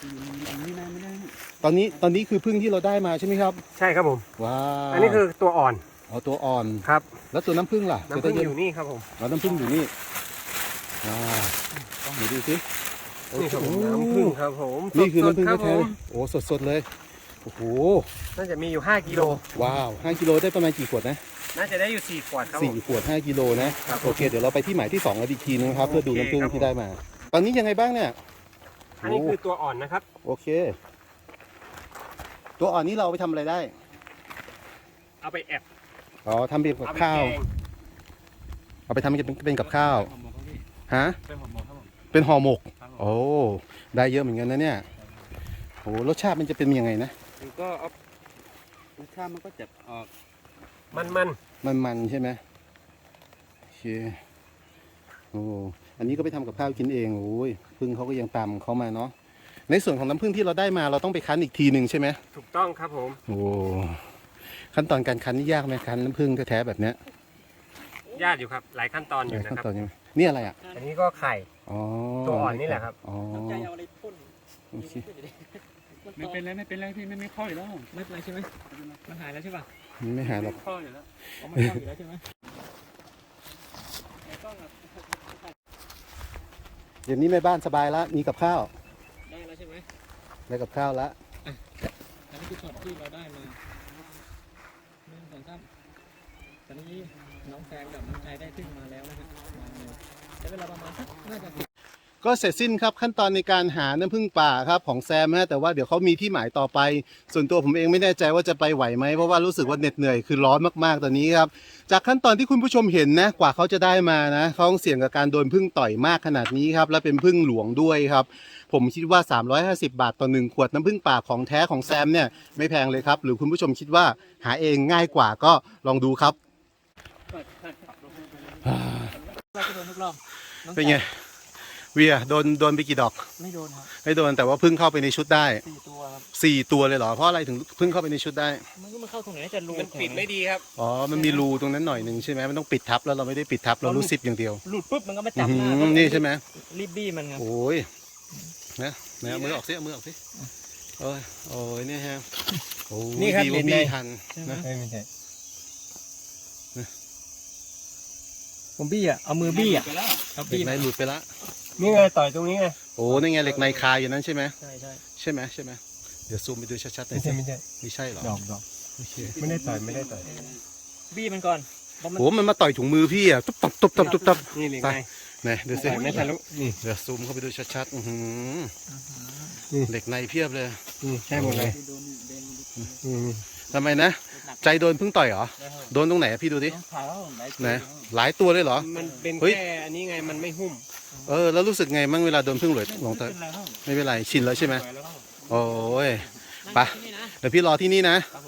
อันนี้นะไม่ได้ตอนนี้ตอนนี้คือพึ่งที่เราได้มาใช่ไหมครับใช่ครับผม ว้าวอันนี้คือตัวอ่อนเอาตัวอ่อนครับ แล้วตัวน้ำพึ่งล่ะน้ำผึ้งอยู่นี่ครับผมอ๋อน้ำพึ่งอยู่นี่อ่าต้องดูดิสินี่ครับผมโอ้น้ำผึ้งครับผมนี่คือน้ำพึ่งสดๆครับแท้ผๆเลมยโอ้สดๆเลยโอ้โหน่าจะมีอยู่5กิโลว้าว5กิโลได้ประมาณกี่ขวดนะน่าจะได้อยู่4ขวดครับผสี่มขวด5กิโลนะครับโอเคเดี๋ยวเราไปที่หมายที่สองกันอีกทีนึงครับเพื่อดูน้ำพึ่งโอเคครับที่ได้มา ตอนนี้ยังไงบ้างเนี่ย อันนี้คือตัวอ่อนนะครับ โอเค ตัวอ่อนนี้เราเอาไปทำอะไรได้ เอาไปแอบอ๋อทำเป็นกับเอาไปข้าวแกงเอาไปทำเป็นเป็นกับข้าวหอมหมกครับพี่ฮะ เป็นหอมหมกครับผมเป็นห่อหมก ครับผมโอ้ ได้เยอะเหมือนกันนะเนี่ยโอ้รสชาติมันจะเป็นยังไงนะ มันก็เอารสชาติมันก็จะออกมันมันๆใช่ไหมโอเค โอ้อันนี้ก็ไปทำกับข้าวกินเองโอ้ยพึ่งเขาก็ยังตามเขามาเนาะในส่วนของน้ำพึ่งที่เราได้มาเราต้องไปคั้นอีกทีหนึ่งใช่ไหมๆถูกต้องครับผมโอ้ขั้นตอนการคั้นนี่ยากไหมคั้นน้ำพึ่งแท้ๆแบบเนี้ยญาติอยู่ครับ หลายขั้นตอนอยู่นะขั้นครับตอนยังไงนี่อะไรอะ อันนี้ก็ไข่อ๋อตัวอ่อนนี่แหละครับอ๋อใจเอาอะไรพ่นโอเคไม่เป็นไรไม่เป็นไรพี่ไม่ไม่ค่อยแล้วไม่เป็นไรใช่ไหมมันหายแล้วใช่ป่ะไม่หายหรอกค่อยอยู่แล้วเอามันเข้าอยู่แล้วใช่ไหมไม่ต้องอะ เดี๋ยวนี้แม่บ้านสบายแล้วมีกับข้าวได้แล้วใช่ไหมได้กับข้าวแล้วอันนี้คือช็อตที่เราได้มาหนึ่งสองสามตอนนี้น้องแซมกับน้องชายได้ขึ้นมาแล้วนะฮะมาเลยใช้เวลาประมาณสักน่าจะสิบ ก็เสร็จสิ้นครับขั้นตอนในการหาน้ำผึ้งป่าครับของแซมฮะแต่ว่าเดี๋ยวเขามีที่หมายต่อไป ส่วนตัวผมเองไม่แน่ใจว่าจะไปไหวไหมเพราะว่ารู้สึกว่าเหน็ดเหนื่อยคือร้อนมากๆตอนนี้ครับจากขั้นตอนที่คุณผู้ชมเห็นนะกว่าเขาจะได้มานะเขาต้องเสี่ยงกับการโดนผึ้งต่อยมากขนาดนี้ครับและเป็นผึ้งหลวงด้วยครับผมคิดว่า 350 บาทต่อหนึ่งขวดน้ำผึ้งป่าของแท้ของแซมเนี่ยไม่แพงเลยครับหรือคุณผู้ชมคิดว่าหาเองง่ายกว่าก็ลองดูครับเราจะโดนทุกรอบองเป็นไงแซม เวียโดนโดนไปกี่ดอก ไม่โดนครับไม่โดนแต่ว่าพึ่งเข้าไปในชุดได้สี่ตัวครับสี่ตัวเลยเหรอเพราะอะไรถึงพึ่งเข้าไปในชุดได้มันก็มาเข้าตรงไหนน่าจะรูมันปิดไม่ดีครับอ๋อมันมีรูตรงนั้นหน่อยหนึ่งใช่ไหมมันต้องปิดทับแล้วเราไม่ได้ปิดทับเรารู้สิบอย่างเดียวหลุดปุ๊บมันก็มาอื้จัอบหหืน้าอก็นี่ใช่ไหมรีบบี้มันครับโอ้ยนะนะเอามือออกสิเอามือออกสิโอ้ยโอ้ยเนี่ยฮะโอ้ยนี่ครับดีว่าเห็นไหมบี้ทันใช่ไหมนะไม่ใช่ผมบี้อะเอามือบี้อะไปแล้วเอาเหล็บี้กในมาหลุดไปละ นี่ไงต่อยตรงนี้ไง โอ้นี่ไงเหล็กในคาอยู่นั้นใช่ไหมใช่ใช่ใช่ไหมใช่ไหมเดี๋ยวซูมไปดูชัดๆหน่อยสิไม่ใช่ไม่ใช่เหรอดอกดอกโอเคไม่ได้ต่อยไม่ได้ต่อยบี้มันก่อนเพราะมันโอ้มันมาต่อยถุงมือพี่อะตุ๊บตับตุ๊บตับตุ๊บตับนี่เลยไปไงไหนดูสิต่อยไม่ทะลุนี่ เดี๋ยวซูมเข้าไปดูชัดๆอือหือนี่ เหล็กในเพียบเลยนี่ใช่หมดเลยโดนเบนนี่นี่ทำไมนะ ใจโดนพึ่งต่อยเหรอโดนตรงไหนอะพี่ดูดิ ต้องถ่ายแล้วไหนไหน หลายตัวเลยเหรอ มันเป็นเฮ้ย แค่อันนี้ไงมันไม่หุ้มเออ แล้วรู้สึกไงมั่งเวลาโดนพึ่งหลวยลงเตอเป็นไรครับไม่เป็นไร ชินแล้วใช่ไหมปล่อยแล้วครับโอ้ย ไปนี่นะเดี๋ยวพี่รอที่นี่นะ ครับผม